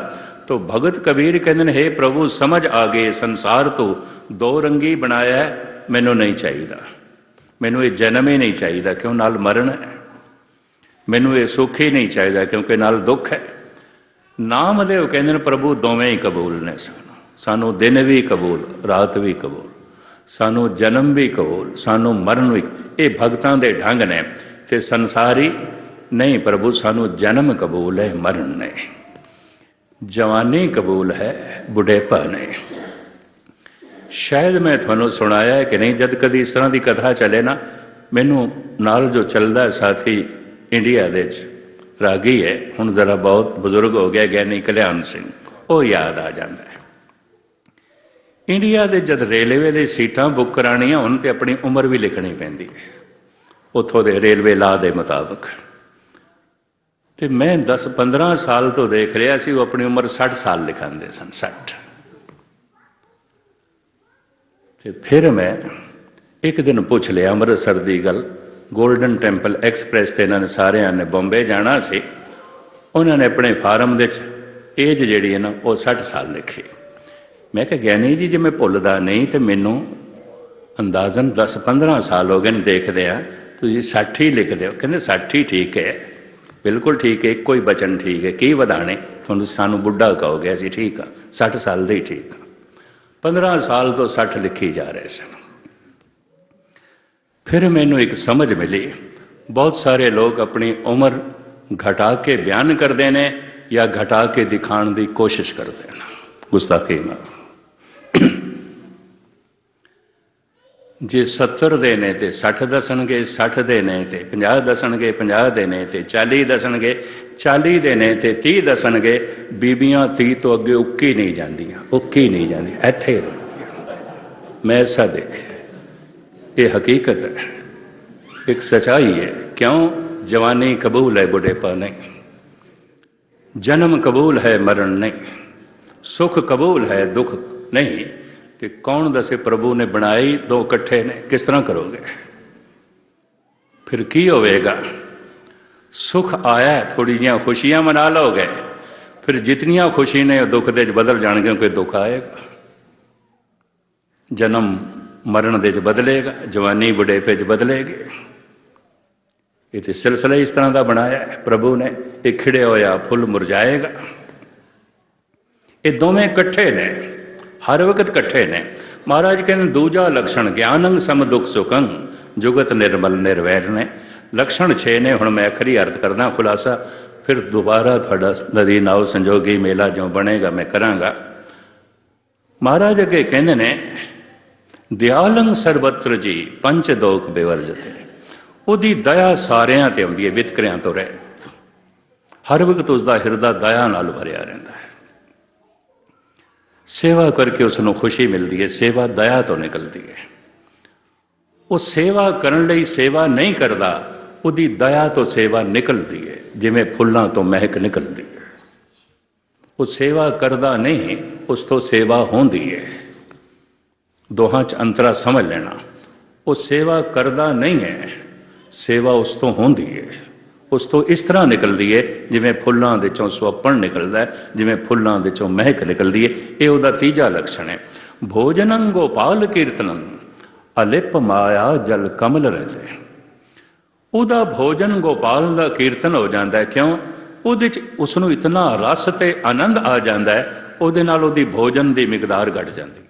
ਤੋ ਭਗਤ ਕਬੀਰ ਕਹਿੰਦੇ ਨੇ हे ਪ੍ਰਭੂ ਸਮਝ ਆ ਗਏ ਸੰਸਾਰ ਤੋਂ ਦੋ ਰੰਗੀ ਬਣਾਇਆ ਹੈ, ਮੈਨੂੰ ਨਹੀਂ ਚਾਹੀਦਾ। ਮੈਨੂੰ ਇਹ ਜਨਮ ਹੀ ਨਹੀਂ ਚਾਹੀਦਾ ਕਿਉਂ ਨਾਲ ਮਰਨ ਹੈ। ਮੈਨੂੰ ਇਹ ਸੁੱਖ ਹੀ ਨਹੀਂ ਚਾਹੀਦਾ ਕਿਉਂਕਿ ਨਾਲ ਦੁੱਖ ਹੈ। ਨਾਮ ਨਾਮਦੇਵ ਕਹਿੰਦੇ ਨੇ, ਪ੍ਰਭੂ, ਦੋਵੇਂ ਹੀ ਕਬੂਲ ਨੇ ਸਾਨੂੰ। ਸਾਨੂੰ ਦਿਨ ਵੀ ਕਬੂਲ, ਰਾਤ ਵੀ ਕਬੂਲ। ਸਾਨੂੰ ਜਨਮ ਵੀ ਕਬੂਲ, ਸਾਨੂੰ ਮਰਨ ਵੀ ਇਹ ਭਗਤਾਂ ਦੇ ਢੰਗ ਨੇ ਤੇ ਸੰਸਾਰੀ, ਨਹੀਂ ਪ੍ਰਭੂ, ਸਾਨੂੰ ਜਨਮ ਕਬੂਲ ਹੈ, ਮਰਨ ਨੇ। ਜਵਾਨੀ ਕਬੂਲ ਹੈ, ਬੁਢੇਪਾ ਨੇ। ਸ਼ਾਇਦ ਮੈਂ ਤੁਹਾਨੂੰ ਸੁਣਾਇਆ ਕਿ ਨਹੀਂ, ਜਦ ਕਦੀ ਇਸ ਤਰ੍ਹਾਂ ਦੀ ਕਥਾ ਚੱਲੇ ਨਾ, ਮੈਨੂੰ ਨਾਲ ਜੋ ਚੱਲਦਾ ਸਾਥੀ ਇੰਡੀਆ ਦੇ ਚ ਰਾਗੀ ਹੈ, ਹੁਣ ਜ਼ਰਾ ਬਹੁਤ ਬਜ਼ੁਰਗ ਹੋ ਗਿਆ, ਗਿਆਨੀ ਕਲਿਆਣ ਸਿੰਘ, ਉਹ ਯਾਦ ਆ ਜਾਂਦਾ ਹੈ। ਇੰਡੀਆ ਦੇ ਜਦ ਰੇਲਵੇ ਦੇ ਸੀਟਾਂ ਬੁੱਕ ਕਰਾਣੀਆਂ ਹੁਣ ਤੇ ਆਪਣੀ ਉਮਰ ਵੀ ਲਿਖਣੀ ਪੈਂਦੀ ਹੈ। ਉੱਥੋਂ ਦੇ ਰੇਲਵੇ ਲਾ ਦੇ ਮੁਤਾਬਕ। ਤੇ ਮੈਂ 10 15 ਸਾਲ ਤੋਂ ਦੇਖ ਰਿਹਾ ਸੀ, ਉਹ ਆਪਣੀ ਉਮਰ 60 ਸਾਲ ਲਿਖਾਉਂਦੇ ਸਨ 60 ਤੇ ਫਿਰ ਮੈਂ ਇੱਕ ਦਿਨ ਪੁੱਛ ਲਿਆ ਅੰਮ੍ਰਿਤਸਰ ਦੀ ਗੱਲ। ਗੋਲਡਨ ਟੈਂਪਲ ਐਕਸਪ੍ਰੈਸ ਤੇ ਇਹਨਾਂ ਨੇ ਸਾਰਿਆਂ ਨੇ ਬੰਬੇ ਜਾਣਾ ਸੀ। ਉਹਨਾਂ ਨੇ ਆਪਣੇ ਫਾਰਮ ਦੇ ਚ ਏਜ ਜਿਹੜੀ ਹੈ ਨਾ ਉਹ 60 ਸਾਲ ਲਿਖੀ। ਮੈਂ ਕਿਹਾ, ਗਿਆਨੀ ਜੀ, ਜੇ ਮੈਂ ਭੁੱਲਦਾ ਨਹੀਂ ਤੇ ਮੈਨੂੰ ਅੰਦਾਜ਼ਨ 10-15 ਸਾਲ ਹੋ ਗਏ ਨੇ ਦੇਖਦੇ ਆ। ਤੁਸੀਂ 60 ਹੀ ਲਿਖਦੇ ਹੋ ਕਹਿੰਦੇ 60 ਹੀ ਠੀਕ ਹੈ। ਬਿਲਕੁਲ ਠੀਕ ਹੈ, ਇੱਕੋ ਹੀ ਬਚਨ ਠੀਕ ਹੈ। ਕੀ ਵਧਾਣੇ ਤੁਹਾਨੂੰ ਸਾਨੂੰ ਬੁੱਢਾ ਕਹੋਗੇ, ਅਸੀਂ ਠੀਕ ਆ 60 ਸਾਲ ਦੇ ਹੀ ਠੀਕ ਆ 15 ਸਾਲ ਤੋਂ 60 ਲਿਖੀ ਜਾ ਰਹੇ ਸਨ। ਫਿਰ ਮੈਨੂੰ ਇੱਕ ਸਮਝ ਮਿਲੀ, ਬਹੁਤ ਸਾਰੇ ਲੋਕ ਆਪਣੀ ਉਮਰ ਘਟਾ ਕੇ ਬਿਆਨ ਕਰਦੇ ਨੇ ਜਾਂ ਘਟਾ ਕੇ ਦਿਖਾਉਣ ਦੀ ਕੋਸ਼ਿਸ਼ ਕਰਦੇ ਨੇ। ਗੁਸਤਾਖੀ ਨਾਲ। ਜੇ 70 ਦੇ ਨੇ ਤੇ 60 ਦੱਸਣਗੇ 60 ਦੇ ਨੇ ਤੇ 50 ਦੱਸਣਗੇ 50 ਦੇ ਨੇ ਤੇ 40 ਦੱਸਣਗੇ 40 ਦੇ ਨੇ ਤੇ 30 ਦੱਸਣਗੇ, ਬੀਬੀਆਂ 30 ਤੋਂ ਅੱਗੇ ਉੱਕੀ ਨਹੀਂ ਜਾਂਦੀਆਂ, ਉੱਕੀ ਨਹੀਂ ਜਾਂਦੀਆਂ, ਇੱਥੇ ਹੀ ਰਹਿੰਦੀਆਂ। ਮੈਂ ਐਸਾ ਦੇਖਿਆ। ਇਹ ਹਕੀਕਤ ਹੈ। ਇੱਕ ਸਚਾਈ ਹੈ। ਕਿਉਂ? ਜਵਾਨੀ ਕਬੂਲ ਹੈ ਬੁਢੇਪਾ ਨਹੀਂ। ਜਨਮ ਕਬੂਲ ਹੈ ਮਰਨ ਨਹੀਂ। ਸੁਖ ਕਬੂਲ ਹੈ ਦੁੱਖ ਨਹੀਂ। ਤੇ ਕੌਣ ਦੱਸੇ ਪ੍ਰਭੂ ਨੇ ਬਣਾਈ, ਦੋ ਇਕੱਠੇ ਨੇ। ਕਿਸ ਤਰ੍ਹਾਂ ਕਰੋਗੇ? ਫਿਰ ਕੀ ਹੋਵੇਗਾ? ਸੁਖ ਆਇਆ ਥੋੜੀ ਜਿਹੀਆਂ ਖੁਸ਼ੀਆਂ ਮਨਾ ਲਓਗੇ। ਫਿਰ ਜਿਤਨੀਆਂ ਖੁਸ਼ੀ ਨੇ ਉਹ ਦੁੱਖ ਦੇ ਚ ਬਦਲ ਜਾਣਗੇ ਕਿਉਂਕਿ ਦੁੱਖ ਆਏਗਾ। ਜਨਮ ਮਰਨ ਦੇ ਚ ਬਦਲੇਗਾ, ਜਵਾਨੀ ਬੁਢੇਪੇ ਚ ਬਦਲੇਗੀ। ਇਹ ਤੇ ਸਿਲਸਿਲਾ ਇਸ ਤਰ੍ਹਾਂ ਦਾ ਬਣਾਇਆ ਹੈ, ਪ੍ਰਭੂ ਨੇ ਇਹ ਖਿੜਿਆ ਹੋਇਆ ਫੁੱਲ ਮੁਰਝਾਏਗਾ। ਇਹ ਦੋਵੇਂ ਇਕੱਠੇ ਨੇ, ਹਰ ਵਕਤ ਇਕੱਠੇ ਨੇ। ਮਹਾਰਾਜ ਕਹਿੰਦੇ ਦੂਜਾ ਲਕਸ਼ਣ, ਗਿਆਨੰ ਸਮ ਦੁਖ ਸੁਖੰ, ਜੁਗਤ ਨਿਰਮਲ ਨਿਰਵੈਰ ਨੇ। ਲਕਸ਼ਣ 6 ਨੇ, ਹੁਣ ਮੈਂ ਅਖਰੀ ਅਰਥ ਕਰਦਾ, ਖੁਲਾਸਾ। ਫਿਰ ਦੁਬਾਰਾ ਤੁਹਾਡਾ ਨਦੀ ਨਾਉ ਸੰਜੋਗੀ ਮੇਲਾ ਜੋ ਬਣੇਗਾ, ਮੈਂ ਕਰਾਂਗਾ। ਮਹਾਰਾਜ ਅੱਗੇ ਕਹਿੰਦੇ ਨੇ ਦਿਆਲੰ ਸਰਬਤਰ ਜੀ ਪੰਚ ਦੋਖ ਬਿਵਰਜਤੇ ਉਹਦੀ ਦਇਆ ਸਾਰਿਆਂ ਤੇ ਆਉਂਦੀ ਹੈ, ਵਿਤਕਰਿਆਂ ਤੋਂ ਰਹਿਤ ਹਰ ਵਕਤ ਉਸ ਦਾ ਹਿਰਦਾ ਦਇਆ ਨਾਲ ਭਰਿਆ ਰਹਿੰਦਾ ਹੈ। ਸੇਵਾ ਕਰਕੇ ਉਸ ਨੂੰ ਖੁਸ਼ੀ ਮਿਲਦੀ ਹੈ, ਸੇਵਾ ਦਇਆ ਤੋਂ ਨਿਕਲਦੀ ਹੈ। ਉਹ ਸੇਵਾ ਕਰਨ ਲਈ ਸੇਵਾ ਨਹੀਂ ਕਰਦਾ ਉਹਦੀ ਦਇਆ ਤੋਂ ਸੇਵਾ ਨਿਕਲਦੀ ਹੈ ਜਿਵੇਂ ਫੁੱਲਾਂ ਤੋਂ ਮਹਿਕ ਨਿਕਲਦੀ ਹੈ ਉਹ ਸੇਵਾ ਕਰਦਾ ਨਹੀਂ, ਉਸ ਤੋਂ ਸੇਵਾ ਹੁੰਦੀ ਹੈ ਦੋਹਾਂ 'ਚ ਅੰਤਰਾ ਸਮਝ ਲੈਣਾ, ਉਹ ਸੇਵਾ ਕਰਦਾ ਨਹੀਂ ਹੈ ਸੇਵਾ ਉਸ ਤੋਂ ਹੁੰਦੀ ਹੈ ਉਸ ਤੋਂ ਇਸ ਤਰ੍ਹਾਂ ਨਿਕਲਦੀ ਹੈ ਜਿਵੇਂ ਫੁੱਲਾਂ ਦੇ ਚੋਂ ਸੁਅੱਪਣ ਨਿਕਲਦਾ ਜਿਵੇਂ ਫੁੱਲਾਂ ਦੇ ਚੋਂ ਮਹਿਕ ਨਿਕਲਦੀ ਹੈ ਇਹ ਉਹਦਾ ਤੀਜਾ ਲਕਸ਼ਣ ਹੈ ਭੋਜਨੰ ਗੋਪਾਲ ਕੀਰਤਨੰ, ਅਲਿਪ ਮਾਇਆ ਜਲ ਕਮਲ ਰਹਤੇ ਉਹਦਾ ਭੋਜਨ ਗੋਪਾਲ ਦਾ ਕੀਰਤਨ ਹੋ ਜਾਂਦਾ ਹੈ। ਕਿਉਂ? ਉਹਦੇ ਚ ਉਸ ਨੂੰ ਇਤਨਾ ਰਸ ਤੇ ਆਨੰਦ ਆ ਜਾਂਦਾ ਹੈ, ਉਹਦੇ ਨਾਲ ਉਹਦੀ ਭੋਜਨ ਦੀ ਮਿਕਦਾਰ ਘਟ ਜਾਂਦੀ